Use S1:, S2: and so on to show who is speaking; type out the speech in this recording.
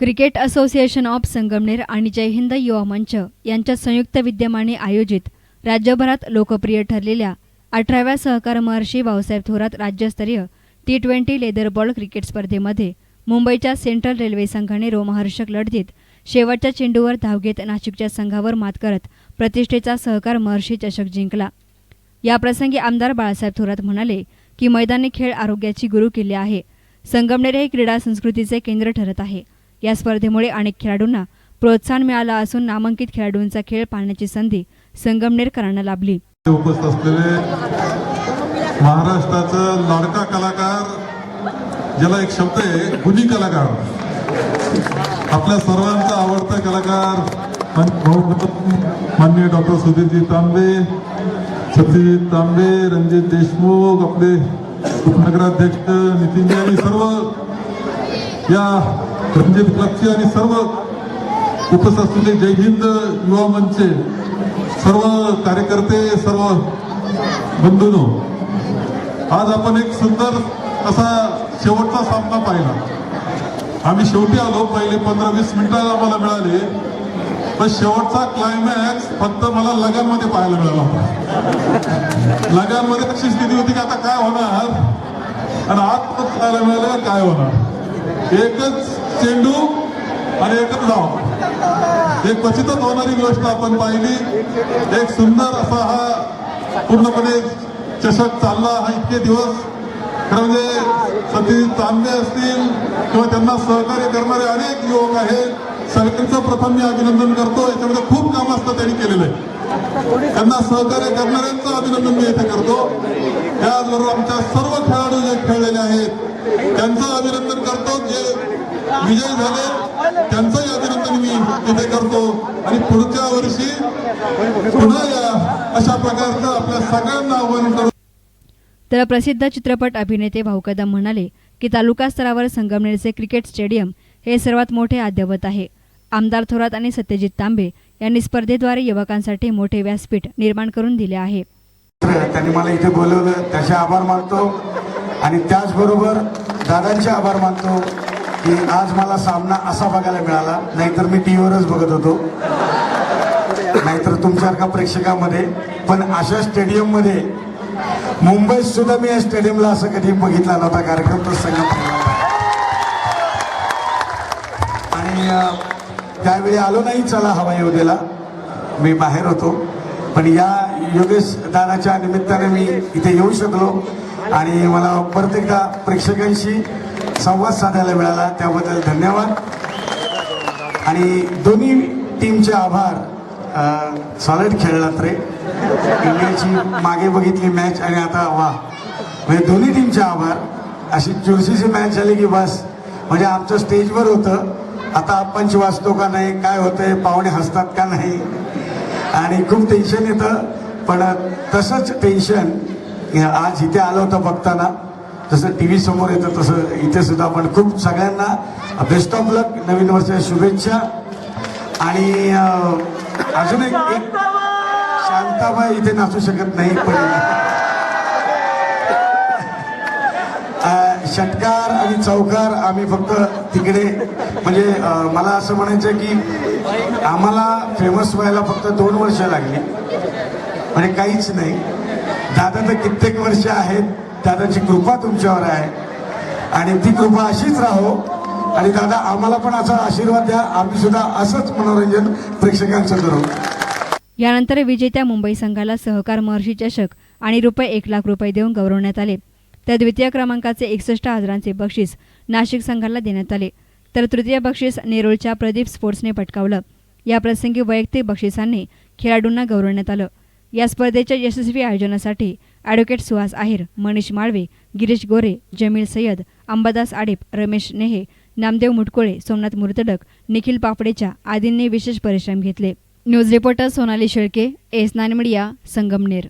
S1: Cricket association of Sangamner आणि जय हिंद युवा मंच यांच्या संयुक्त विद्यमाने आयोजित राज्यभरात लोकप्रिय ठरलेल्या अठराव्या सहकार महर्षी भाऊसाहेब थोरात राज्यस्तरीय T twenty leather ball cricket स्पर्धेमध्ये मुंबईच्या सेंट्रल रेल्वे संघाने रोमहर्षक लढतीत शेवटच्या चेंडूवर धाव घेत नाशिकच्या संघावर मात करत प्रतिष्ठेचा सहकार महर्षी चषक जिंकला. याप्रसंगी आमदार बाळासाहेब थोरात म्हणाले की मैदानी खेळ आरोग्याची गुरुकिल्ली आहे. संगमनेर हे क्रीडा संस्कृतीचे केंद्र ठरत आहे. या स्पर्धेमुळे अनेक खेळाडूंना प्रोत्साहन मिळालं असून नामांकित खेळाडूंचा खेळ पाहण्याची संधी संगमनेरकरांना लाभली.
S2: उपस्थित असलेले महाराष्ट्राचं लाडका कलाकार ज्याला एक शब्द आहे गुणी कलाकार. आपल्या सर्वांचा आवडता कलाकार मान्य डॉक्टर सुधीरजी तांबे सतीश तांबे रणजित देशमुख आपले उपनगराध्यक्ष नितीनजी आणि सर्व या संजय क्लबचे आणि सर्व उपस्थित असलेले जय हिंद युवा मंचचे सर्व कार्यकर्ते सर्व बंधूनो आज आपण एक सुंदर असा शेवटचा सामना पाहिला. आम्ही शेवटी आलो पहिले पंधरा वीस मिनिटं आम्हाला मिळाले पण शेवटचा क्लायमॅक्स फक्त मला लगानमध्ये पाहायला मिळाला होता. लगानमध्ये अशी स्थिती होती की आता काय होणार? आणि आत पाहायला मिळालं काय होणार? एकच चेंडू आणि एकच धाव. एक क्वचितच होणारी गोष्ट आपण पाहिली. एक सुंदर असा हा पूर्णपणे चषक चालला हा इतके दिवस. खरं म्हणजे सतीश तांबे असतील किंवा त्यांना सहकार्य करणारे अनेक युवक आहेत. सगळ्यांचं प्रथम मी अभिनंदन करतो. याच्यामध्ये खूप काम असतं त्यांनी केलेलं आहे. त्यांना सहकार्य करणाऱ्यांचं अभिनंदन मी इथे करतो त्याचबरोबर आमच्या सर्व खेळाडू जे खेळलेले आहेत त्यांचं अभिनंदन करतो जे विजय झाले. त्यांचंही अभिनंदन मी इथे करतो. आणि पुढच्या वर्षी पुन्हा या अशा प्रकारचं आपल्या सगळ्यांना आव्हान करतो
S1: तर प्रसिद्ध चित्रपट अभिनेते भाऊ कदम म्हणाले की तालुका स्तरावर संगमनेरचे क्रिकेट स्टेडियम हे सर्वात मोठे अद्ययावत आहे. आमदार थोरात आणि सत्यजित तांबे यांनी स्पर्धेद्वारे युवकांसाठी मोठे व्यासपीठ निर्माण करून दिले आहे.
S3: त्यांनी मला इथे बोलवलं. त्याचे आभार मानतो. आणि त्याचबरोबर दादांचे आभार मानतो. की आज मला सामना असा बघायला मिळाला नाहीतर मी टी व्हीवरच बघत होतो. नाहीतर तुमच्यासारखा प्रेक्षकामध्ये पण अशा स्टेडियममध्ये मुंबईत सुद्धा मी या स्टेडियमला असं कधी बघितला नव्हता कार्यक्रम तो संगम आणि त्यावेळी आलो नाही चला हवा येऊ दिला मी बाहेर होतो. पण या योगेश दादाच्या निमित्ताने मी इथे येऊ शकलो. आणि मला परत एकदा प्रेक्षकांशी संवाद साधायला मिळाला त्याबद्दल धन्यवाद. आणि दोन्ही टीमचे आभार सॉलिड खेळलात रे. इंडियाची मागे बघितली मॅच आणि आता वा म्हणजे दोन्ही टीमचे आभार. अशी चुरशीची मॅच झाली की बस. म्हणजे आमचं स्टेजवर होतं. आता पंच वाचतो का नाही काय होतंय पाहुणे हसतात का नाही. आणि खूप टेन्शन येतं. पण तसंच टेन्शन आज इथे आलं होतं बघताना. जसं टी व्ही समोर येतं तसं इथे सुद्धा पण खूप सगळ्यांना बेस्ट ऑफ लक नवीन वर्षाच्या शुभेच्छा. आणि अजून एक शांताबाई इथे नाचू शकत नाही पण षटकार आणि चौकार आम्ही फक्त तिकडे म्हणजे मला असं म्हणायचं की आम्हाला फेमस व्हायला फक्त दोन वर्ष लागली. म्हणजे काहीच नाही. दादा तर कित्येक वर्ष आहेत. दादाची कृपा तुमच्यावर आहे. आणि ती कृपा अशीच राहो. आणि दादा आम्हाला पण असा आशीर्वाद द्या. आम्ही सुद्धा असंच मनोरंजन प्रेक्षकांचं करू.
S1: यानंतर विजेत्या मुंबई संघाला सहकार महर्षी चषक आणि रुपये एक लाख रुपये देऊन गौरवण्यात आले. तर द्वितीय क्रमांकाचे एकसष्ट हजारांचे बक्षीस नाशिक संघाला देण्यात आले. तर तृतीय बक्षीस नेरूळच्या प्रदीप स्पोर्ट्सने पटकावलं. या प्रसंगी वैयक्तिक बक्षिसांनी खेळाडूंना गौरवण्यात आलं. या स्पर्धेच्या यशस्वी आयोजनासाठी ॲडव्होकेट सुहास आहेर मनीष माळवे गिरीश गोरे जमील सय्यद अंबादास आडेप रमेश नेहे नामदेव मुटकोळे सोमनाथ मुर्तडक निखिल पापडेच्या आदींनी विशेष परिश्रम घेतले. News reporter Sonali Shelke S nine media Sangamner.